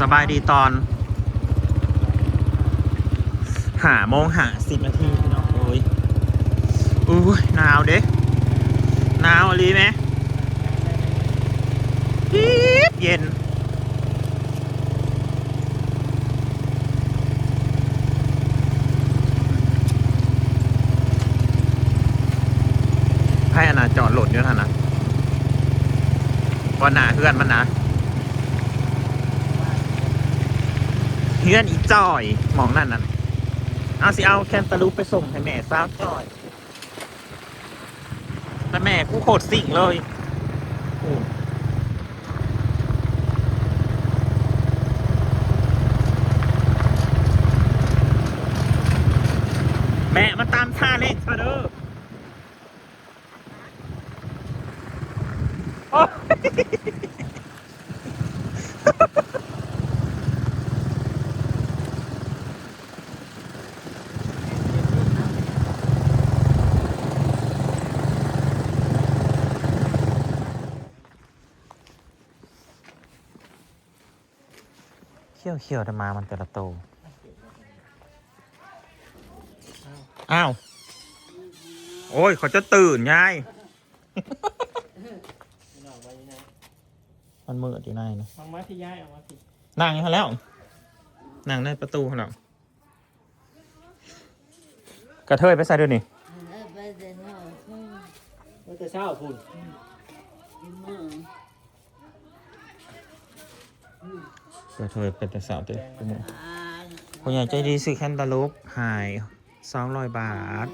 สบายดีตอน หาโมงหาสิบนาทีพี่น้องโอ้ยอุ้ยหนาวเด้หนาวอะไรไหมปี๊บเย็นให้อนาจอดหลดอยู่ท่านนะวันหนาเพื่อนมันนะ เพื่อนอีจอยมองนั่นน่ะเอาสิเอาแคนตาลูปไปส่งให้แม่สาวจอยแต่แม่กูโคตรสิ่งเลยแม่มาตามท่าเลขมาเด้อโอ๊ ขี้ยวเขี้ยวๆแต่มามันแต่ละโตวอ้าว โอ้ยเขาจะตื่นยายนอกไว้นะมันมืดอยู่ในนะมังมาที่ย้ายออกมาสินั่งเขาแล้ว นั่งในประตูเขาแล้วกระเทยไปใส่ด้วยนี่ว่าจะเศร้าคุณกระ เทยเป็นแต่สาวเต้คุณยายใจดีซื้อแคนตาลูปหายสองร้อยบาท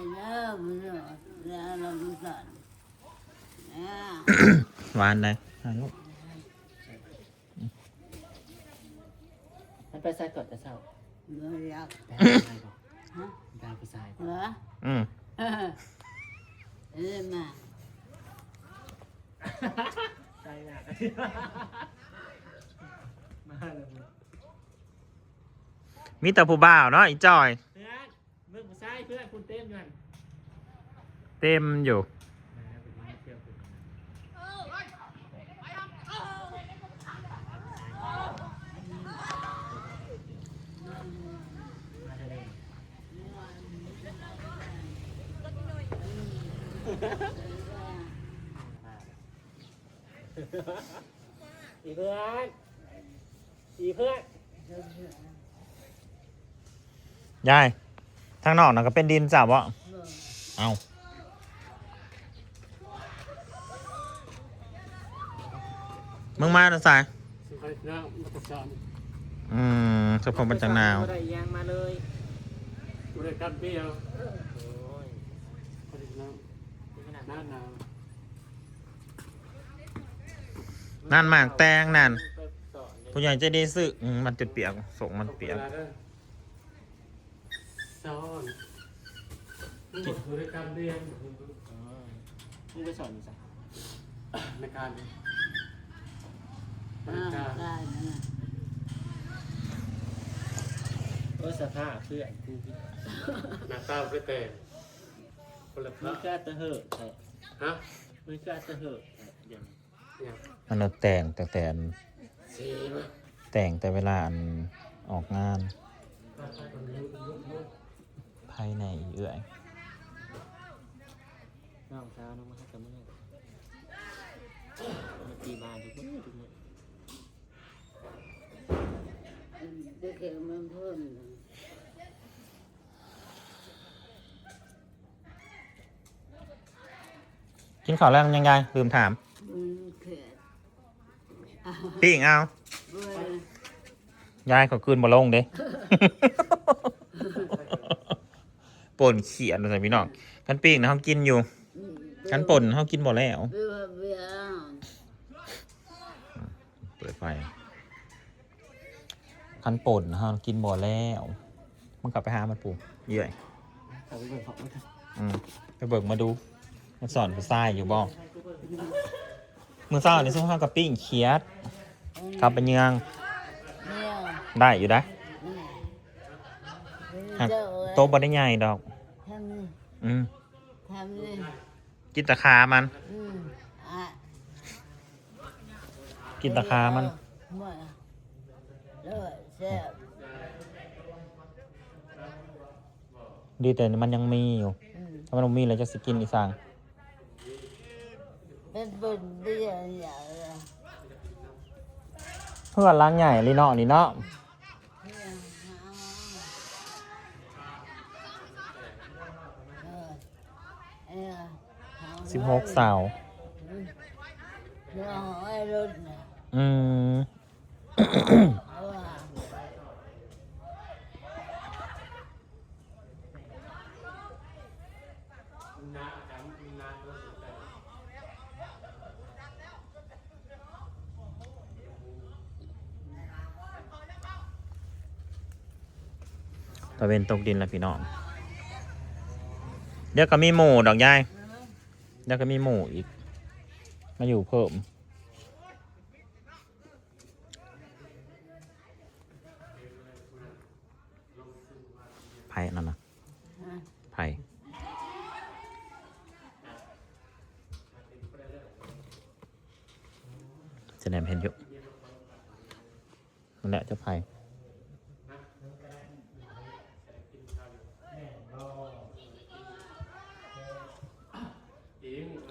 หวานเลยหายลูกมันไปใส่ก่อนจะเศร้าแต่ไม่บอกได้ไปใส่อืมใส่หนักมา เลยมีแต่ผู้บ่าวเนาะอีจอย เพื่อนเมื่อกูใส่เพื่อนคุณเต้มอยู่หันเต็มอยู่มาเป็นมาเที่ยวคุณมาทะเลอีเพื่อน อีเพื่อนยายทางนอกน่ะก็เป็นดินจับวะเอามึงมาตาสายสุภาพน้องมาตะจอนอืมสะพงเป็นจังหนาวบ่ได้ยางมาเลยบริการเปรี้ยวโอ้ยบริการขนาดหนาว นั่นหมากแตงนั่น ผู้ใหญ่ใจดีซื้ออืมมันจุดเปียกส่งมันเปียกซ้อนบริการเรียนมึงไปสอนอยู่จ้ะในการบริการเออสภาพเพื่อนกูหน้าตาไม่แต่คนละพมึระงกล้าตะเหอะแต่ฮะมึงกล้าตะเหอะแต่อย่างเนี่ยมันเอาแต่งแต่แต่อันสีมั้ย แต่งแต่เวลาอันออกงาน ภายในเอื่อยน้องสาวน้องมาให้กับมึงมาตีบานทุกมื้อทุกมื้อกินข้าวแล้วยังไงลืมถาม ปิ้งเอายายเขาคืนบ่ลงเด้ ป่นเขียนใส่พี่น้องกันปิ้งนะเขากินอยู่ กันป่นเขากินบ่แล้ว เปิดไฟคันป่นเขากินบ่แล้วมึงกลับไปหามันปู่เยื่อยเอาไปเบิ่งของมันอืมไปเบิกมาดู มันสอนผู้าอยู่บ่มือเศร้านี่ซึ่งข้าวกับปิ้งเขียด กลับไปเยืองได้อยู่ได้หักโต๊ะบ่ได้ใหญ่ดอกทำเลยอืมทำเลยกินแตะคามันอืมอะกินแตะคามันหมดแล้วแซ่บดีแต่มันยังมีอยู่อืมถ้ามันบ่มีแล้วจะสิกินอีสางเป็นบุญเดียวอย่างละ เพื่อนล้างใหญ่ลีเนาะนี่เนาะสิบหกสาวอาไอ้รุ่นน่ะอืม เอาว่าตะเวนตกดินแล้วพี่น้อง เดี๋ยวก็มีหมูดอกยายเดี๋ยวก็มีหมูอีก มาอยู่เพิ่มไผ่นั่นนะไผ่จะแนมเห็นอยู่นั่นแหละเจ้าไผ่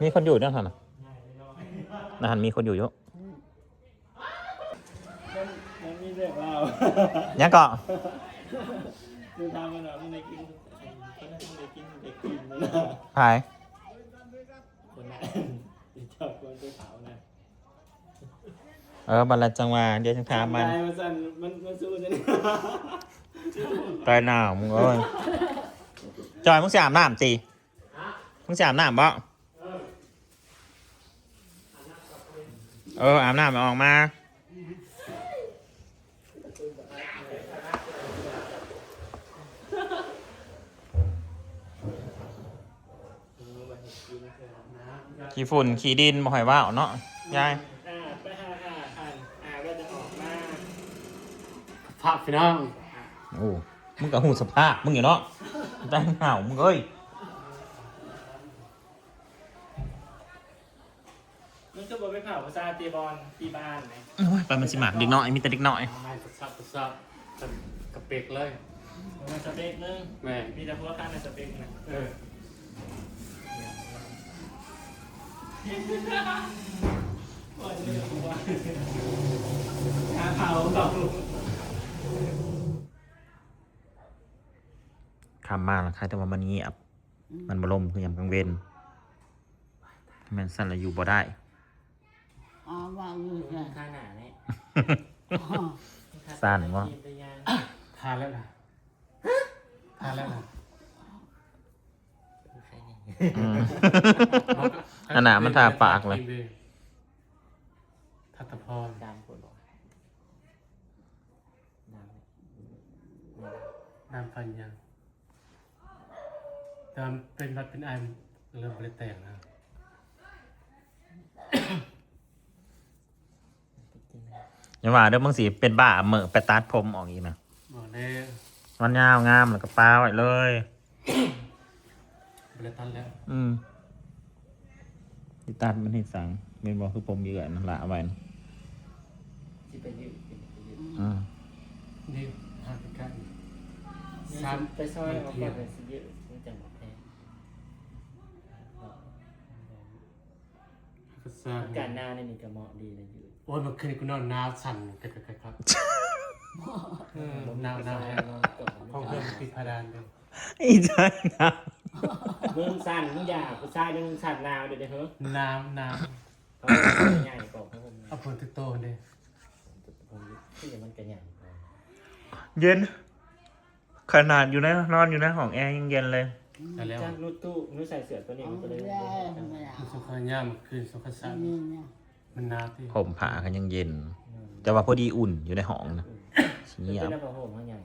มีคนอยู่ด้วยเหรอนะนะฮันมีคนอยู่เยอะมันมีเรื่องเรายังก็คือทำมันอะมันได้กินคนนั้นได้กินได้กินนะพายคนนั้นที่ชอบคนไปเผานะเออบัลลังก์จังหวะเดี๋ยวจังถามมันตายมันสั่นมันมันสู้ฉันตายหนาวมึงเอ้ยจอยมึงสอาบน้ำจีมึงสอาบน้ำบ่ เอออาบน้ำออกมาขี้ฝุ่นขี้ดินบ่หอยว่าวเนาะยายอ่าไปหาอ่าอ่านอ่าก็จะออกมาภาพพี่น้อง โอ้มึงกับหูสภาพมึงอยู่เนาะแต่งหนาวมึงเอ้ย ตีบอลตีบ้านไหมโอ้ยไปมันสิหมากเด็กน้อยมีแต่เด็กน้อย ไม่สับสับกระเปกเลยมันสเปกนึงแม่มีแต่พวกข้างในสเปกนะเออหาเผาสองลูกคำมากนะใครแต่ว่ามันเงียบ มันบลมคือยามกลางเวนแมันสั่นแล้วอยู่บ่ได้ เอาวางอยู่ค่ะข้างหน้าเนี่ยสั่นวะทานแล้วนะทานแล้วนะอืมอันน่ะมันทาปากเลยทัตตพรดำคนบอกดำน้ำฟันยังแต่มันเป็นบัดเป็นไอมเริ่มบริแตกนะอ ย่าว่าเด้อมึงสิเป็นบ้าเหม่อไปตัดผมออกอีกนะบอกเลยมันยาวงามแล้วก็ปลาไว้เลย บริตันแล้วอืมที่ตัดมันให้สังเป็นบอกคือผมเยอะนั่นละเอาไว้นะที่ไปยืดเป็นไปยืดอืมนี่หากันซ้ำไปซอยออกก่อนเป็นสิยืดมันจะหมดแทนก็สร้างการหน้าเนี่ยนี่ก็เหมาะดีเลยยืดโอ้ยเมันคืนกูนอนหนาวสั่นกันกันครับเออหนาวหนาวห้องเพิ่มปิดพดานเลยอีใจนะมึงสั่นมึงอยากกูชายมึงสั่นนาวเดี๋ยวเดี๋ยวเฮ้ยน้ำน้เขาใหญ่กว่าเขาผมำเอาผลติดโตเนี่ยผมที่มันกระหย่ำเย็น ขนาดอยู่ในนอนอยู่ในห้องแอร์ยังเย็นเลย แต่แล้วจ้างนูตู้นูใส่เสื้อตัวนี้เอามันก็เลยได้ไม่เอามันสุขย่ามันคืนสุขสันต์ นี่เนี่ย มันหนาวที่ผมผ่ากันยังเย็น แต่ว่าพอดีอุ่นอยู่ในห้องนะเงีเงียยบบเป็นผ้าห่มเขาใหญ่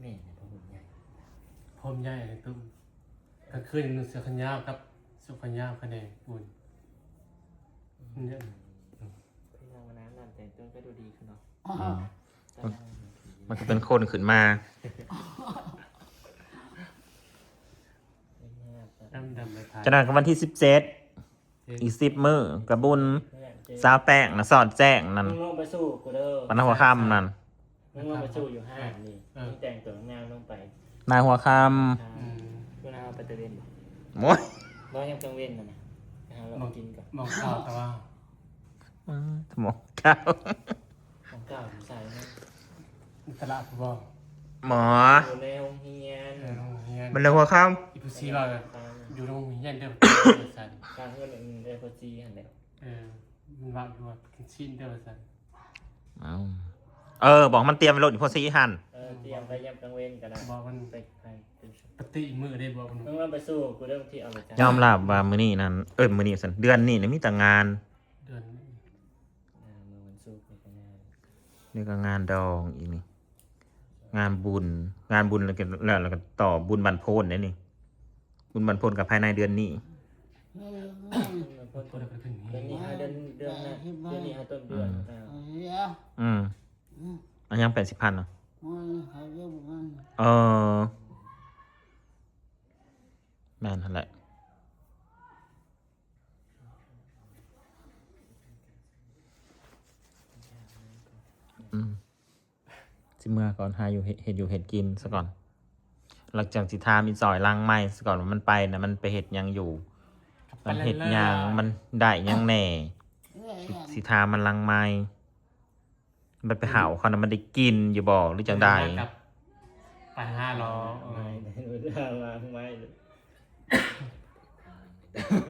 แม่ผ้าห่มใหญ่พรมใหญ่เลยตุ้มกลางคืนนุ่งเสื้อขนยาวกับสุขยาวคะแนนอุ่นเนี่ยพี่น้องวันนั้นนั่นแต่งตัวก็ดูดีขึ้นเนาะอ๋อมันก็เป็นคนขึ้นมาดำดำไปถ่ายจากนั้นก็วันที่สิบเจ็ด อีกสิบมือกับบุญซาวแป้งนะสอดแจ้งนั่นมึงลงไปสู้กูเด้อปันหัวค่ำนั่นมึงลงไปสู้อยู่ห้างนี่มึงแต่งตัวงามลงไปนายหัวค่อืมกูน่าเอาไปตะเวนบ่ำโอ้ยร้อยยังกังเว้นนะนะนะฮะเรากินก่อนมองข่าวแต่ว่าสมองก้าวของเก่าผมใส่นะตลาดผู้บอกหมออยู่ในโรงเรียนเออโรงเรียนมันเลยหัวค่อีพุซีว่า อยู่โรงเรียนเดิมสันการเงินเงินเอฟจีหันแล้วเออมันว่าอยู่ว่ากินชิ้นเดิมสันำเอาเออ บอกมันเตรียมไปรถอีกพอซีหันเออเตรียมไปยับกังเว้นกันนะบอกมันไปไปไปปฏิมือได้บอกมันมึงลงไปสู้กูเริ่มที่เอาไปจ้ายอมรับว่ามื้อนี้นั่นเอิ้นมื้อนี้สันเดือนนี้เนี่ยมีแต่งานเดือนอ่ามึงมันสู้ไปกันงานนี่ก็งานดองอีกนี่งานบุญงานบุญแล้วก็แล้วแล้วก็ต่อบุญบันโพนเนี่ยนี่ บุญบันโพนกับภายในเดือนนี้เออมันตัวพ้นเดียวกันถึงเดือนนี้นี้ฮะเดือนเดือนหน้าเดือนนี้ฮะต้นเดือนอ่าเดี๋ยวอืมอันยังแปดสิบพันเนาะมันหายไปมันเออแม่นนั่นแหละอืมสิเมื่อก่อนหาอยู่เห็ดเห็ดอยู่เห็ดกินซะก่อน หลังจากสิทามีซอยลังไม้ซะก่อนว่ามันไปนะมันไปเห็ดหยังอยู่ มันเห็ดหยังมันได้หยังแหน่เออสิสิทามันลังไม้มันไปเห่าเขานะมันได้กินอยู่บอกหรือจังใดกับไปห้าล้อไม่ได้ไม่ได้มาไม่